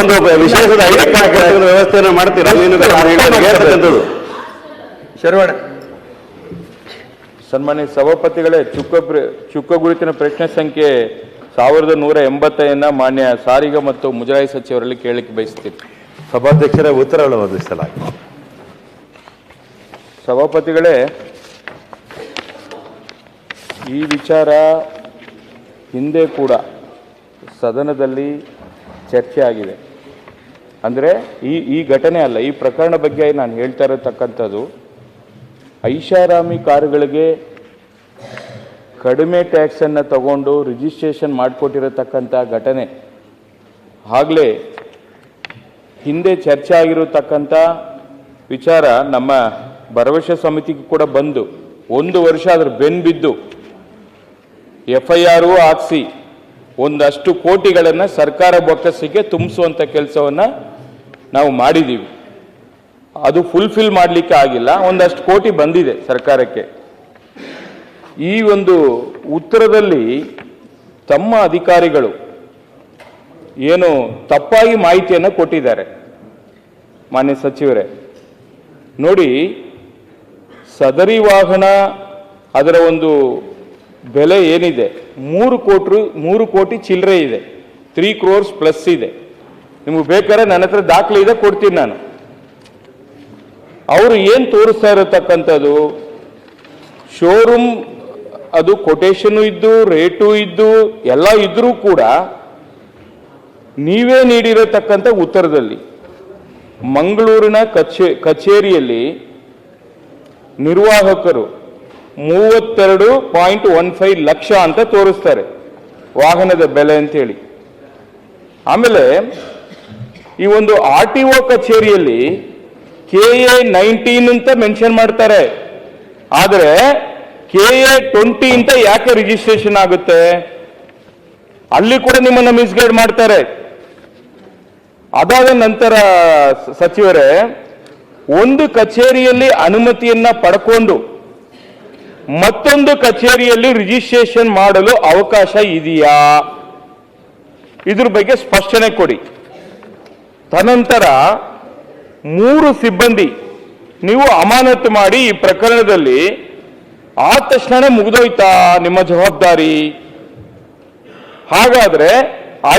ಒಂದು ವಿಶೇಷದ ವ್ಯವಸ್ಥೆಯನ್ನು ಮಾಡ್ತೀರಾ? ಶರವಣ. ಸನ್ಮಾನ್ಯ ಸಭಾಪತಿಗಳೇ ಚುಕ್ಕ ಚುಕ್ಕ ಗುರುತಿನ ಪ್ರಶ್ನೆ ಸಂಖ್ಯೆ ಸಾವಿರದ ನೂರ ಎಂಬತ್ತೈದನ್ನ ಮಾನ್ಯ ಸಾರಿಗೆ ಮತ್ತು ಮುಜರಾಯಿ ಸಚಿವರಲ್ಲಿ ಕೇಳಲಿಕ್ಕೆ ಬಯಸ್ತೀನಿ. ಸಭಾಧ್ಯಕ್ಷರ ಉತ್ತರವನ್ನು ಒದಗಿಸಲಾಗಿದೆ ಸಭಾಪತಿಗಳೇ ಈ ವಿಚಾರ ಹಿಂದೆ ಕೂಡ ಸದನದಲ್ಲಿ ಚರ್ಚೆ ಆಗಿದೆ. ಅಂದರೆ ಈ ಈ ಘಟನೆ ಅಲ್ಲ, ಈ ಪ್ರಕರಣ ಬಗ್ಗೆ ನಾನು ಹೇಳ್ತಾ ಇರತಕ್ಕಂಥದ್ದು, ಐಷಾರಾಮಿ ಕಾರುಗಳಿಗೆ ಕಡಿಮೆ ಟ್ಯಾಕ್ಸನ್ನು ತಗೊಂಡು ರಿಜಿಸ್ಟ್ರೇಷನ್ ಮಾಡಿಕೊಟ್ಟಿರತಕ್ಕಂಥ ಘಟನೆ. ಆಗಲೇ ಹಿಂದೆ ಚರ್ಚೆ ಆಗಿರತಕ್ಕಂಥ ವಿಚಾರ ನಮ್ಮ ಭರವಸೆ ಸಮಿತಿಗೆ ಕೂಡ ಬಂದು, ಒಂದು ವರ್ಷ ಅದ್ರ ಬೆನ್ ಬಿದ್ದು ಎಫ್ ಐ ಆರು ಹಾಕ್ಸಿ ಒಂದಷ್ಟು ಕೋಟಿಗಳನ್ನು ಸರ್ಕಾರ ಬೊಕ್ಕಸಿಗೆ ತುಂಬಿಸುವಂಥ ಕೆಲಸವನ್ನು ನಾವು ಮಾಡಿದ್ದೀವಿ ಅದು ಫುಲ್ಫಿಲ್ ಮಾಡಲಿಕ್ಕೆ ಆಗಿಲ್ಲ. ಒಂದಷ್ಟು ಕೋಟಿ ಬಂದಿದೆ ಸರ್ಕಾರಕ್ಕೆ. ಈ ಒಂದು ಉತ್ತರದಲ್ಲಿ ತಮ್ಮ ಅಧಿಕಾರಿಗಳು ಏನು ತಪ್ಪಾಗಿ ಮಾಹಿತಿಯನ್ನು ಕೊಟ್ಟಿದ್ದಾರೆ. ಮಾನ್ಯ ಸಚಿವರೇ, ನೋಡಿ, ಸದರಿ ವಾಹನ ಅದರ ಒಂದು ಬೆಲೆ ಏನಿದೆ? ಮೂರು ಕೋಟಿ ಮೂರು ಕೋಟಿ ಚಿಲ್ಲರೆ ಇದೆ. ತ್ರೀ ಕ್ರೋರ್ಸ್ ಪ್ಲಸ್ ಇದೆ. ನಿಮಗೆ ಬೇಕಾದ್ರೆ ನನ್ನ ಹತ್ರ ದಾಖಲೆ ಇದೆ, ಕೊಡ್ತೀನಿ ನಾನು. ಅವರು ಏನು ತೋರಿಸ್ತಾ ಇರತಕ್ಕಂಥದ್ದು? ಶೋರೂಮ್ ಅದು ಕೊಟೇಶನು ಇದ್ದು ರೇಟು ಇದ್ದು, ಎಲ್ಲ ಇದ್ರೂ ಕೂಡ ನೀವೇ ನೀಡಿರತಕ್ಕಂಥ ಉತ್ತರದಲ್ಲಿ ಮಂಗಳೂರಿನ ಕಚೇ, ಕಚೇರಿಯಲ್ಲಿ ನಿರ್ವಾಹಕರು ಮೂವತ್ತೆರಡು ಪಾಯಿಂಟ್ ಒನ್ ಫೈವ್ ಲಕ್ಷ ಅಂತ ತೋರಿಸ್ತಾರೆ. ವಾಹನದ ಬೆಲೆ ಅಂತೇಳಿ ಆಮೇಲೆ ಈ ಒಂದು ಆರ್ ಟಿ ಒ ಕಚೇರಿಯಲ್ಲಿ ಕೆ ಎ ನೈನ್ಟೀನ್ ಅಂತ ಮೆನ್ಷನ್ ಮಾಡ್ತಾರೆ. ಆದರೆ ಕೆ ಎ ಟ್ವೆಂಟಿ ಅಂತ ಯಾಕೆ ರಿಜಿಸ್ಟ್ರೇಷನ್ ಆಗುತ್ತೆ? ಅಲ್ಲಿ ಕೂಡ ನಿಮ್ಮನ್ನು ಮಿಸ್ಗೈಡ್ ಮಾಡ್ತಾರೆ. ಅದಾದ ನಂತರ ಸಚಿವರೇ, ಒಂದು ಕಚೇರಿಯಲ್ಲಿ ಅನುಮತಿಯನ್ನ ಪಡ್ಕೊಂಡು ಮತ್ತೊಂದು ಕಚೇರಿಯಲ್ಲಿ ರಿಜಿಸ್ಟ್ರೇಷನ್ ಮಾಡಲು ಅವಕಾಶ ಇದೆಯಾ? ಇದ್ರ ಬಗ್ಗೆ ಸ್ಪಷ್ಟನೆ ಕೊಡಿ. ತನಂತರ ಮೂರು ಸಿಬ್ಬಂದಿ, ನೀವು ಅಮಾನತು ಮಾಡಿ ಈ ಪ್ರಕರಣದಲ್ಲಿ ಆ ತಕ್ಷಣ ಮುಗಿದೋಯ್ತಾ ನಿಮ್ಮ ಜವಾಬ್ದಾರಿ? ಹಾಗಾದ್ರೆ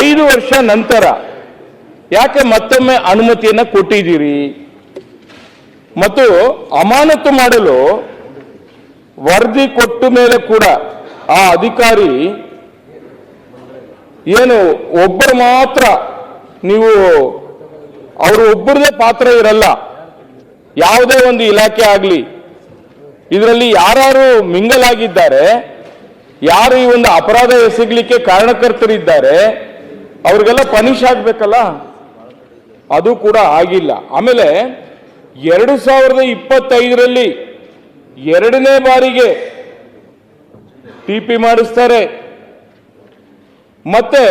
ಐದು ವರ್ಷ ನಂತರ ಯಾಕೆ ಮತ್ತೊಮ್ಮೆ ಅನುಮತಿಯನ್ನ ಕೊಟ್ಟಿದ್ದೀರಿ? ಮತ್ತು ಅಮಾನತು ಮಾಡಲು ವರದಿ ಕೊಟ್ಟ ಮೇಲೆ ಕೂಡ ಆ ಅಧಿಕಾರಿ ಏನು ಒಬ್ಬರು ಮಾತ್ರ ನೀವು ಅವರು ಒಬ್ಬರದೇ ಪಾತ್ರ ಇರಲ್ಲ. ಯಾವುದೇ ಒಂದು ಇಲಾಖೆ ಆಗಲಿ, ಇದರಲ್ಲಿ ಯಾರು ಮಿಂಗಲ್ ಆಗಿದ್ದಾರೆ ಯಾರು ಈ ಒಂದು ಅಪರಾಧ ಎಸಗಲಿಕ್ಕೆ ಕಾರಣಕರ್ತರಿದ್ದಾರೆ, ಅವ್ರಿಗೆಲ್ಲ ಪನಿಷ್ ಆಗಬೇಕಲ್ಲ? ಅದು ಕೂಡ ಆಗಿಲ್ಲ. ಆಮೇಲೆ ಎರಡು ಸಾವಿರದ ಇಪ್ಪತ್ತೈದರಲ್ಲಿ ಎರಡನೇ ಬಾರಿಗೆ ಟಿ ಪಿ ಮಾಡಿಸ್ತಾರೆ. ಮತ್ತೆ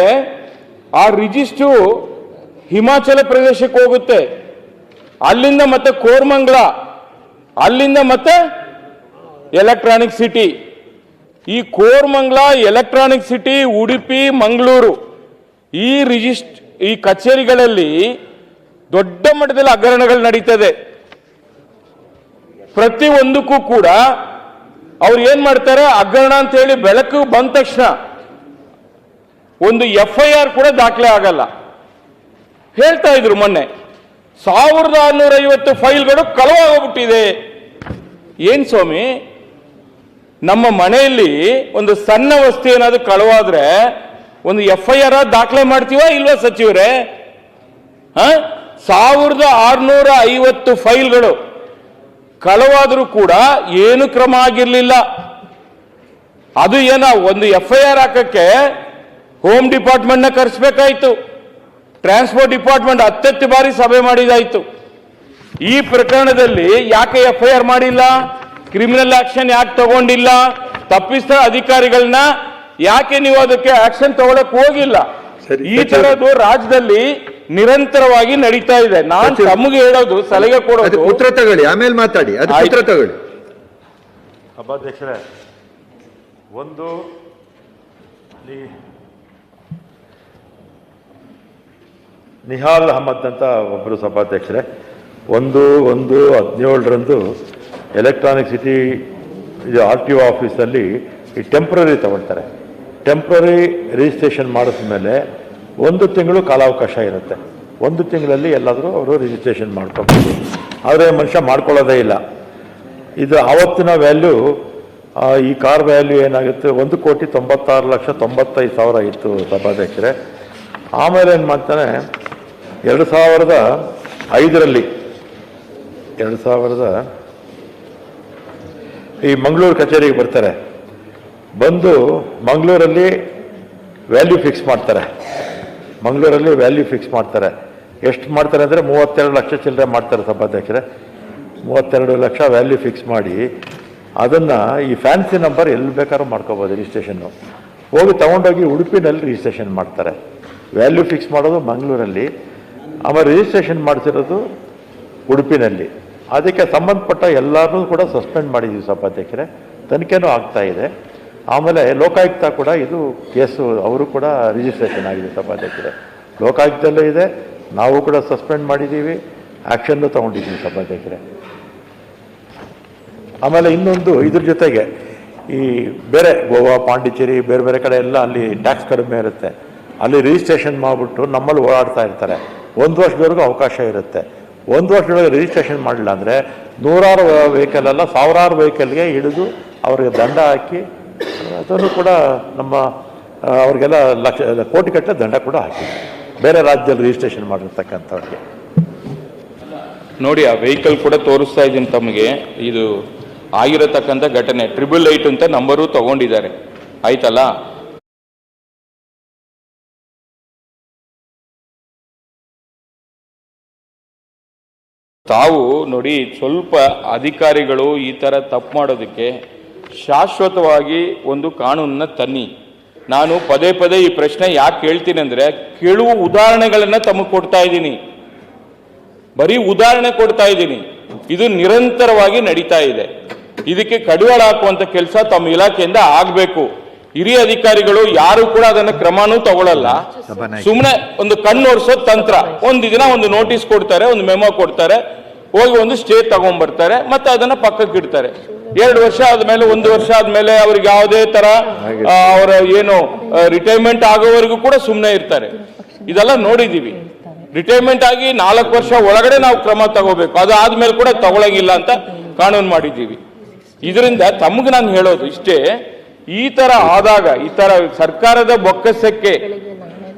ಆ ರಿಜಿಸ್ಟ್ರು ಹಿಮಾಚಲ ಪ್ರದೇಶಕ್ಕೆ ಹೋಗುತ್ತೆ. ಅಲ್ಲಿಂದ ಮತ್ತೆ ಕೋರ್ಮಂಗ್ಲ, ಅಲ್ಲಿಂದ ಮತ್ತೆ ಎಲೆಕ್ಟ್ರಾನಿಕ್ ಸಿಟಿ. ಈ ಕೋರ್ಮಂಗ್ಲ, ಎಲೆಕ್ಟ್ರಾನಿಕ್ ಸಿಟಿ, ಉಡುಪಿ, ಮಂಗಳೂರು ಈ ರಿಜಿಸ್ಟ್ ಈ ಕಚೇರಿಗಳಲ್ಲಿ ದೊಡ್ಡ ಮಟ್ಟದಲ್ಲಿ ಹಗರಣಗಳು ನಡೀತದೆ. ಪ್ರತಿ ಒಂದಕ್ಕೂ ಕೂಡ ಅವ್ರು ಏನ್ ಮಾಡ್ತಾರೆ? ಅಗ್ರಣ ಅಂತ ಹೇಳಿ ಬೆಳಕು ಬಂದ ತಕ್ಷಣ ಒಂದು ಎಫ್ ಐ ಆರ್ ಕೂಡ ದಾಖಲೆ ಆಗಲ್ಲ. ಹೇಳ್ತಾ ಇದ್ರು ಮೊನ್ನೆ, ಸಾವಿರದ ಆರ್ನೂರ ಐವತ್ತು ಫೈಲ್ಗಳು ಕಳವಾಗೋಗ್ಬಿಟ್ಟಿದೆ ಏನ್ ಸ್ವಾಮಿ? ನಮ್ಮ ಮನೆಯಲ್ಲಿ ಒಂದು ಸಣ್ಣ ವಸ್ತು ಏನಾದ್ರು ಕಳವಾದ್ರೆ ಒಂದು ಎಫ್ ಐ ಆರ್ ದಾಖಲೆ ಮಾಡ್ತೀವ ಇಲ್ವಾ ಸಚಿವರೇ? ಹ? ಸಾವಿರದ ಆರ್ನೂರ ಐವತ್ತು ಫೈಲ್ಗಳು ಕಳವಾದರೂ ಕೂಡ ಏನು ಕ್ರಮ ಆಗಿರಲಿಲ್ಲ. ಅದು ಏನ ಒಂದು ಎಫ್ ಐ ಆರ್ ಹಾಕಕ್ಕೆ ಹೋಮ್ ಡಿಪಾರ್ಟ್ಮೆಂಟ್ನ ಕರೆಸ್ಬೇಕಾಯ್ತು. ಟ್ರಾನ್ಸ್ಪೋರ್ಟ್ ಡಿಪಾರ್ಟ್ಮೆಂಟ್ ಹತ್ತತ್ತು ಬಾರಿ ಸಭೆ ಮಾಡಿದಾಯಿತು. ಈ ಪ್ರಕರಣದಲ್ಲಿ ಯಾಕೆ ಎಫ್ ಐ ಆರ್ ಮಾಡಿಲ್ಲ? ಕ್ರಿಮಿನಲ್ ಆಕ್ಷನ್ ಯಾಕೆ ತಗೊಂಡಿಲ್ಲ? ತಪ್ಪಿಸ್ತ ಅಧಿಕಾರಿಗಳನ್ನ ಯಾಕೆ ನೀವು ಅದಕ್ಕೆ ಆಕ್ಷನ್ ತಗೊಳಕ್ ಹೋಗಿಲ್ಲ? ಈ ತರದ್ದು ರಾಜ್ಯದಲ್ಲಿ ನಿರಂತರವಾಗಿ ನಡೀತಾ ಇದೆ. ನಾನ್ ತಮಗೆ ಹೇಳೋದು ಸಲಹೆ ಕೊಡೋದು. ಉತ್ತರ ತಗೊಳ್ಳಿ ಆಮೇಲೆ ಮಾತಾಡಿ. ಅದು. ಉತ್ತರ ತಗೊಳ್ಳಿ. ಸಭಾಧ್ಯಕ್ಷರೇ ಒಂದು ನಿಹಾಲ್ ಅಹಮದ್ ಅಂತ ಒಬ್ಬರು ಸಭಾಧ್ಯಕ್ಷರೇ ಒಂದು ಒಂದು ಹದಿನೇಳರಂದು ಎಲೆಕ್ಟ್ರಾನಿಕ್ ಸಿಟಿ ಇದು ಆರ್ ಟಿ ಒ ಆಫೀಸಲ್ಲಿ ಈ ಟೆಂಪ್ರರಿ ತಗೊಳ್ತಾರೆ. ಟೆಂಪ್ರರಿ ರಿಜಿಸ್ಟ್ರೇಷನ್ ಮಾಡಿದ್ಮೇಲೆ ಒಂದು ತಿಂಗಳು ಕಾಲಾವಕಾಶ ಇರುತ್ತೆ. ಒಂದು ತಿಂಗಳಲ್ಲಿ ಎಲ್ಲಾದರೂ ಅವರು ರಿಜಿಸ್ಟ್ರೇಷನ್ ಮಾಡ್ಕೋಬೋದು. ಆದರೆ ಮನುಷ್ಯ ಮಾಡ್ಕೊಳ್ಳೋದೇ ಇಲ್ಲ. ಇದು ಆವತ್ತಿನ ವ್ಯಾಲ್ಯೂ ಈ ಕಾರ್ ವ್ಯಾಲ್ಯೂ ಏನಾಗುತ್ತೆ? ಒಂದು ಕೋಟಿ ತೊಂಬತ್ತಾರು ಲಕ್ಷ ತೊಂಬತ್ತೈದು ಸಾವಿರ ಇತ್ತು ಸಭಾಧ್ಯಕ್ಷರೇ. ಆಮೇಲೆ ಏನು ಮಾಡ್ತಾನೆ? ಎರಡು ಸಾವಿರದ ಐದರಲ್ಲಿ, ಎರಡು ಸಾವಿರದ ಈ ಮಂಗಳೂರು ಕಚೇರಿಗೆ ಬರ್ತಾರೆ. ಬಂದು ಮಂಗಳೂರಲ್ಲಿ ವ್ಯಾಲ್ಯೂ ಫಿಕ್ಸ್ ಮಾಡ್ತಾರೆ. ಮಂಗಳೂರಲ್ಲಿ ವ್ಯಾಲ್ಯೂ ಫಿಕ್ಸ್ ಮಾಡ್ತಾರೆ. ಎಷ್ಟು ಮಾಡ್ತಾರೆ ಅಂದರೆ ಮೂವತ್ತೆರಡು ಲಕ್ಷ ಚಿಲ್ಲರೆ ಮಾಡ್ತಾರೆ ಸಭಾಧ್ಯಕ್ಷರೇ. ಮೂವತ್ತೆರಡು ಲಕ್ಷ ವ್ಯಾಲ್ಯೂ ಫಿಕ್ಸ್ ಮಾಡಿ ಅದನ್ನು ಈ ಫ್ಯಾನ್ಸಿ ನಂಬರ್ ಎಲ್ಲಿ ಬೇಕಾದ್ರೂ ಮಾಡ್ಕೋಬೋದು ರಿಜಿಸ್ಟ್ರೇಷನ್ನು ಹೋಗಿ ತೊಗೊಂಡೋಗಿ ಉಡುಪಿನಲ್ಲಿ ರಿಜಿಸ್ಟ್ರೇಷನ್ ಮಾಡ್ತಾರೆ. ವ್ಯಾಲ್ಯೂ ಫಿಕ್ಸ್ ಮಾಡೋದು ಮಂಗಳೂರಲ್ಲಿ. ಆಮೇಲೆ ರಿಜಿಸ್ಟ್ರೇಷನ್ ಮಾಡಿಸಿರೋದು ಉಡುಪಿನಲ್ಲಿ. ಅದಕ್ಕೆ ಸಂಬಂಧಪಟ್ಟ ಎಲ್ಲರೂ ಕೂಡ ಸಸ್ಪೆಂಡ್ ಮಾಡಿದ್ದೀವಿ ಸಭಾಧ್ಯಕ್ಷರೇ. ತನಿಖೆನೂ ಆಗ್ತಾ ಇದೆ. ಆಮೇಲೆ ಲೋಕಾಯುಕ್ತ ಕೂಡ ಇದು ಕೇಸು, ಅವರು ಕೂಡ ರಿಜಿಸ್ಟ್ರೇಷನ್ ಆಗಿದೆ ಸಭಾಧ್ಯಕ್ಷರೇ. ಲೋಕಾಯುಕ್ತದಲ್ಲೇ ಇದೆ, ನಾವು ಕೂಡ ಸಸ್ಪೆಂಡ್ ಮಾಡಿದ್ದೀವಿ ಆ್ಯಕ್ಷನ್ನು ತೊಗೊಂಡಿದ್ದೀವಿ ಸಭಾಧ್ಯಕ್ಷರೇ. ಆಮೇಲೆ ಇನ್ನೊಂದು, ಇದ್ರ ಜೊತೆಗೆ ಈ ಬೇರೆ ಗೋವಾ, ಪಾಂಡಿಚೇರಿ, ಬೇರೆ ಬೇರೆ ಕಡೆ ಎಲ್ಲ ಅಲ್ಲಿ ಟ್ಯಾಕ್ಸ್ ಕಡಿಮೆ ಇರುತ್ತೆ. ಅಲ್ಲಿ ರಿಜಿಸ್ಟ್ರೇಷನ್ ಮಾಡಿಬಿಟ್ಟು ನಮ್ಮಲ್ಲಿ ಓಡಾಡ್ತಾ ಇರ್ತಾರೆ. ಒಂದು ವರ್ಷದವರೆಗೂ ಅವಕಾಶ ಇರುತ್ತೆ. ಒಂದು ವರ್ಷದೊಳಗೆ ರಿಜಿಸ್ಟ್ರೇಷನ್ ಮಾಡಲಿಲ್ಲ ಅಂದರೆ ನೂರಾರು ವೆಹಿಕಲ್ ಅಲ್ಲ, ಸಾವಿರಾರು ವೆಹಿಕಲ್ಗೆ ಹಿಡಿದು ಅವರಿಗೆ ದಂಡ ಹಾಕಿ ಅದನ್ನು ಕೂಡ ನಮ್ಮ ಅವ್ರಿಗೆಲ್ಲ ಲಕ್ಷ, ಕೋಟಿ ಗಟ್ಟಲೆ ದಂಡ ಕೂಡ ಹಾಕಿ ಬೇರೆ ರಾಜ್ಯದಲ್ಲಿ ರಿಜಿಸ್ಟ್ರೇಷನ್ ಮಾಡಿರ್ತಕ್ಕಂಥವ್ರಿಗೆ. ನೋಡಿ, ಆ ವೆಹಿಕಲ್ ಕೂಡ ತೋರಿಸ್ತಾ ಇದ್ದೀನಿ ತಮಗೆ. ಇದು ಆಗಿರತಕ್ಕಂಥ ಘಟನೆ. ಟ್ರಿಬಲ್ ಏಟ್ ಅಂತ ನಂಬರು ತಗೊಂಡಿದ್ದಾರೆ. ಆಯ್ತಲ್ಲ? ತಾವು ನೋಡಿ, ಸ್ವಲ್ಪ ಅಧಿಕಾರಿಗಳು ಈ ತರ ತಪ್ಪು ಮಾಡೋದಕ್ಕೆ ಶಾಶ್ವತವಾಗಿ ಒಂದು ಕಾನೂನನ್ನ ತನ್ನಿ. ನಾನು ಪದೇ ಪದೇ ಈ ಪ್ರಶ್ನೆ ಯಾಕೆ ಕೇಳ್ತೀನಿ ಅಂದ್ರೆ ಕೆಲವು ಉದಾಹರಣೆಗಳನ್ನ ತಮಗೆ ಕೊಡ್ತಾ ಇದ್ದೀನಿ. ಬರೀ ಉದಾಹರಣೆ ಕೊಡ್ತಾ ಇದ್ದೀನಿ. ಇದು ನಿರಂತರವಾಗಿ ನಡೀತಾ ಇದೆ. ಇದಕ್ಕೆ ಕಡಿವಾಳ ಹಾಕುವಂತ ಕೆಲಸ ತಮ್ಮ ಇಲಾಖೆಯಿಂದ ಆಗ್ಬೇಕು. ಹಿರಿಯ ಅಧಿಕಾರಿಗಳು ಯಾರು ಕೂಡ ಅದನ್ನ ಕ್ರಮನೂ ತಗೊಳ್ಳಲ್ಲ ಸುಮ್ಮನೆ ಒಂದು ಕಣ್ಣೋರ್ಸೋ ತಂತ್ರ. ಒಂದು ದಿನ ಒಂದು ನೋಟಿಸ್ ಕೊಡ್ತಾರೆ, ಒಂದು ಮೆಮೊ ಕೊಡ್ತಾರೆ. ಹೋಗಿ ಒಂದು ಸ್ಟೇ ತಗೊಂಡ್ಬರ್ತಾರೆ ಮತ್ತೆ ಅದನ್ನ ಪಕ್ಕಕ್ಕೆ ಇಡ್ತಾರೆ ಎರಡು ವರ್ಷ ಆದ್ಮೇಲೆ ಒಂದು ವರ್ಷ ಆದ್ಮೇಲೆ ಅವ್ರಿಗೆ ಯಾವುದೇ ತರ ಅವರ ಏನು ರಿಟೈರ್ಮೆಂಟ್ ಆಗೋವರೆಗೂ ಕೂಡ ಸುಮ್ಮನೆ ಇರ್ತಾರೆ. ಇದೆಲ್ಲ ನೋಡಿದೀವಿ. ರಿಟೈರ್ಮೆಂಟ್ ಆಗಿ ನಾಲ್ಕು ವರ್ಷ ಒಳಗಡೆ ನಾವು ಕ್ರಮ ತಗೋಬೇಕು. ಅದು ಆದ್ಮೇಲೆ ಕೂಡ ತಗೊಳಂಗಿಲ್ಲ ಅಂತ ಕಾನೂನು ಮಾಡಿದ್ದೀವಿ. ಇದರಿಂದ ತಮಗೆ ನಾನು ಹೇಳೋದು ಇಷ್ಟೇ ಈ ತರ ಆದಾಗ ಈ ತರ ಸರ್ಕಾರದ ಬೊಕ್ಕಸಕ್ಕೆ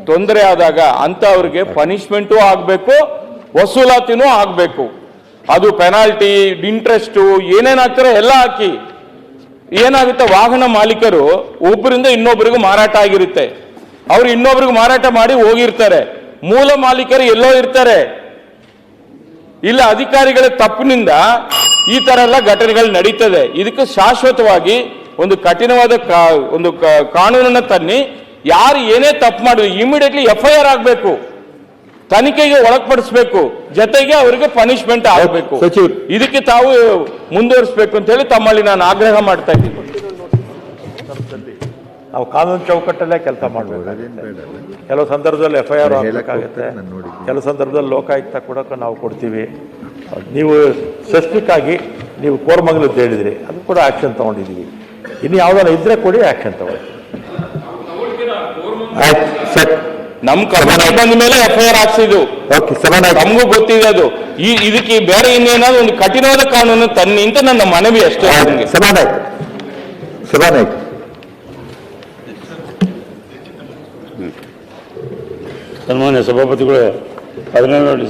ತೊಂದರೆ ಆದಾಗ ಅಂತ ಅವ್ರಿಗೆ ಪನಿಷ್ಮೆಂಟು ಆಗಬೇಕು ವಸೂಲಾತಿನೂ ಆಗಬೇಕು. ಅದು ಪೆನಾಲ್ಟಿ ಇಂಟ್ರೆಸ್ಟು ಏನೇನು ಎಲ್ಲ ಹಾಕಿ. ಏನಾಗುತ್ತೆ? ವಾಹನ ಮಾಲೀಕರು ಒಬ್ಬರಿಂದ ಇನ್ನೊಬ್ಬರಿಗೂ ಮಾರಾಟ ಆಗಿರುತ್ತೆ. ಅವರು ಇನ್ನೊಬ್ರಿಗೆ ಮಾರಾಟ ಮಾಡಿ ಹೋಗಿರ್ತಾರೆ. ಮೂಲ ಮಾಲೀಕರು ಎಲ್ಲೋ ಇರ್ತಾರೆ. ಇಲ್ಲ, ಅಧಿಕಾರಿಗಳ ತಪ್ಪಿನಿಂದ ಈ ತರ ಎಲ್ಲ ಘಟನೆಗಳು ನಡೀತದೆ. ಇದಕ್ಕೆ ಶಾಶ್ವತವಾಗಿ ಒಂದು ಕಠಿಣವಾದ ಒಂದು ಕಾನೂನನ್ನು ಕಾನೂನನ್ನ ತನ್ನಿ. ಯಾರು ಏನೇ ತಪ್ಪು ಮಾಡಿದ್ರು ಇಮಿಡಿಯೇಟ್ಲಿ ಎಫ್ ಐ ಆರ್ ಆಗಬೇಕು. ತನಿಖೆಗೆ ಒಳಪಡಿಸಬೇಕು. ಜೊತೆಗೆ ಅವರಿಗೆ ಪನಿಷ್ಮೆಂಟ್ ಆಗಬೇಕು. ಸಚಿವರು. ಇದಕ್ಕೆ ತಾವು ಮುಂದುವರಿಸಬೇಕು ಅಂತ ಹೇಳಿ ತಮ್ಮಲ್ಲಿ ನಾನು ಆಗ್ರಹ ಮಾಡ್ತಾ ಇದ್ದೀನಿ. ನಾವು ಕಾನೂನು ಚೌಕಟ್ಟಲ್ಲೇ ಕೆಲಸ ಮಾಡಬೇಕು. ಕೆಲವು ಸಂದರ್ಭದಲ್ಲಿ ಎಫ್ ಐ ಆರ್ ಆಗಬೇಕಾಗುತ್ತೆ. ಕೆಲವು ಸಂದರ್ಭದಲ್ಲಿ ಲೋಕಾಯುಕ್ತ ಕೂಡ ನಾವು ಕೊಡ್ತೀವಿ. ನೀವು ಸ್ಪೆಸಿಫಿಕ್ ಆಗಿ ನೀವು ಕೋರ್ಮಂಗಲದ್ದು ಹೇಳಿದ್ರಿ. ಅದು ಕೂಡ ಆ್ಯಕ್ಷನ್ ತೊಗೊಂಡಿದ್ದೀವಿ. ಇನ್ನು ಯಾವ್ದಾರ ಇದ್ರೆ ಕೊಡಿ ಆ್ಯಕ್ಷನ್ ತಗೊಳ್ಳಿ. ಆಯ್ತು ಸರ್. ನಮ್ ಕರ್ನಾಟಕ ಬಂದ ಮೇಲೆ ಎಫ್ ಐ ಆರ್ ಹಾಕ್ಸಿದ್ದು. ಓಕೆ ಸಮಾನ ತಮಗೂ ಗೊತ್ತಿದೆ ಅದು. ಈ ಇದಕ್ಕೆ ಬೇರೆ ಇನ್ನೇನಾದ್ರು ಒಂದು ಕಠಿಣವಾದ ಕಾನೂನು ತನ್ನಿ ಅಂತ ನನ್ನ ಮನವಿ ಅಷ್ಟೇ ಸಭಾನಾಯ್ಕ ಆಯ್ತು ಸನ್ಮಾನ್ಯ ಸಭಾಪತಿಗಳೇ ಹದಿನೇಳು ಡಿಸೆಂಬರ್